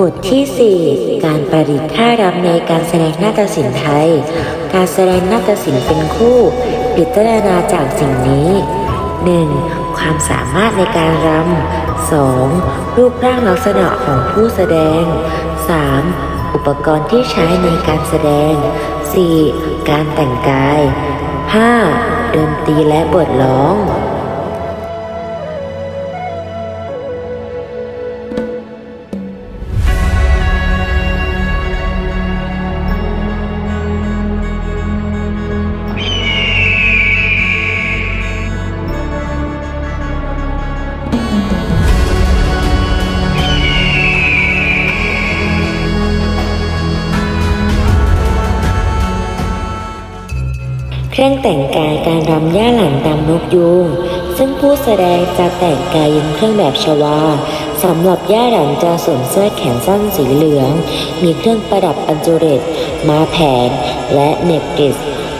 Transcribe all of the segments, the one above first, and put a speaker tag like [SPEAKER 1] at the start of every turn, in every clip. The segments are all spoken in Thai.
[SPEAKER 1] บทที่ 4 การประดิษฐ์ท่ารำในการแสดงนาฏศิลป์ไทย การแสดงนาฏศิลป์เป็นคู่พิจารณาจากสิ่งนี้ 1. ความสามารถในการรำ 2. รูปร่างลักษณะของผู้แสดง 3. อุปกรณ์ที่ใช้ในการแสดง 4. การแต่งกาย 5. ดนตรีและบทร้อง เครื่องแต่งกายการรำย่าหลังตามนกยูงซึ่งผู้แสดงจะแต่งกายยันเครื่องแบบชวาสำหรับย่าหลังจะสวมเสื้อแขนสั้นสีเหลือง มีเครื่องประดับปัญจุเรตม้าแผน และเน็บติส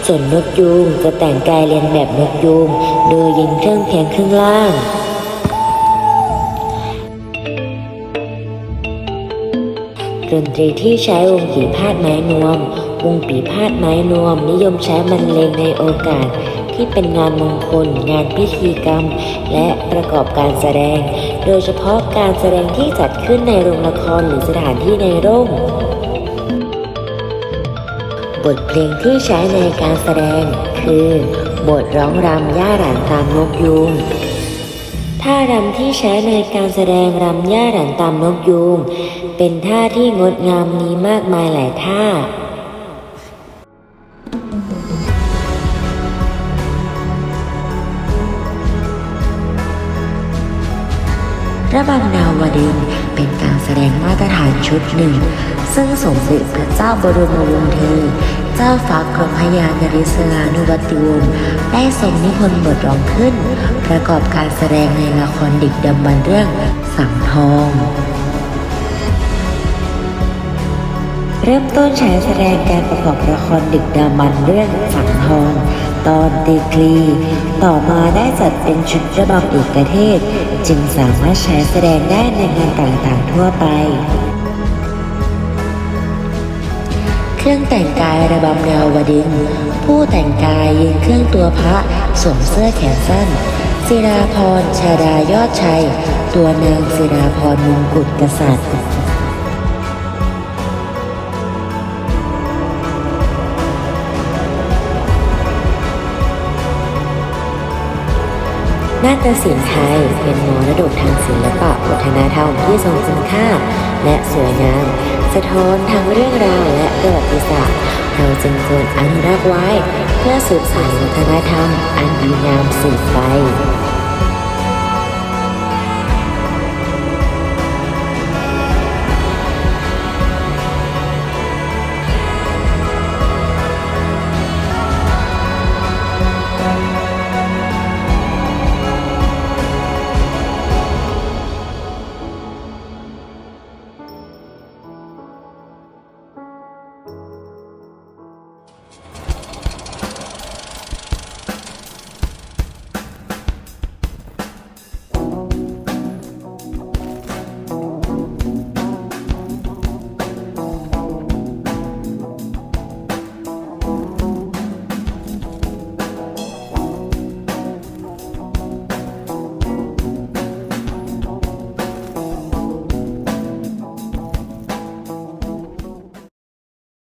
[SPEAKER 1] ส่วนนกยูงจะแต่งกายเรียนแบบนกยูงโดยยิงเครื่องเพียงครึ่งล่างดนตรีที่ใช้วงปีพาดไม้นวม วงปีพาดไม้นวม นิยมใช้บรรเลงในโอกาส ที่เป็นงานมงคล งานพิธีกรรม และประกอบการแสดง โดยเฉพาะการแสดงที่จัดขึ้นในโรงละครหรือสถานที่ในร่มบทเพลงที่ใช้ในการแสดง คือ บทร้องรำย่าหลานตามนกยูงท่ารำที่ใช้ในการแสดงรำย่าหลันตามนกยูงเป็นท่าที่งดงามมีมากมายหลายท่า ระบำดาวดินเป็นการแสดงมาตรฐานชุดหนึ่ง ซึ่งสมเด็จพระเจ้าบรมวงศ์เธอ เจ้าฟ้ากรมพยานริศรานุวัติวงศ์ได้ทรงนิพนธ์บทร้องขึ้น ประกอบการแสดงในละครดึกดำบรรเรื่องสังทองเริ่มต้นใช้แสดงการประกอบละครดึกดำบรรเรื่องสังทอง ตอนตีกลีต่อมาได้จัดเป็นชุดระบำเอกเทศ จึงสามารถใช้แสดงได้ในงานต่างๆทั่วไป เครื่องแต่งกายระบำแนววดินผู้แต่งกายยืนเครื่องตัวพระสวมเสื้อแขนสั้นศิราพรชาดายอดชัย ตัวนางศิราพรมงกุฎกษัตริย์ นาฏศิลป์ไทยเป็นมรดกทางศิลปะวัฒนธรรมที่ทรงคุณค่า และสวยงาม สะท้อนทั้งเรื่องราวและประวัติศาสตร์เราจึงควรอนุรักษ์ไว้ เพื่อสืบสานวัฒนธรรม อันดีงามสืบไป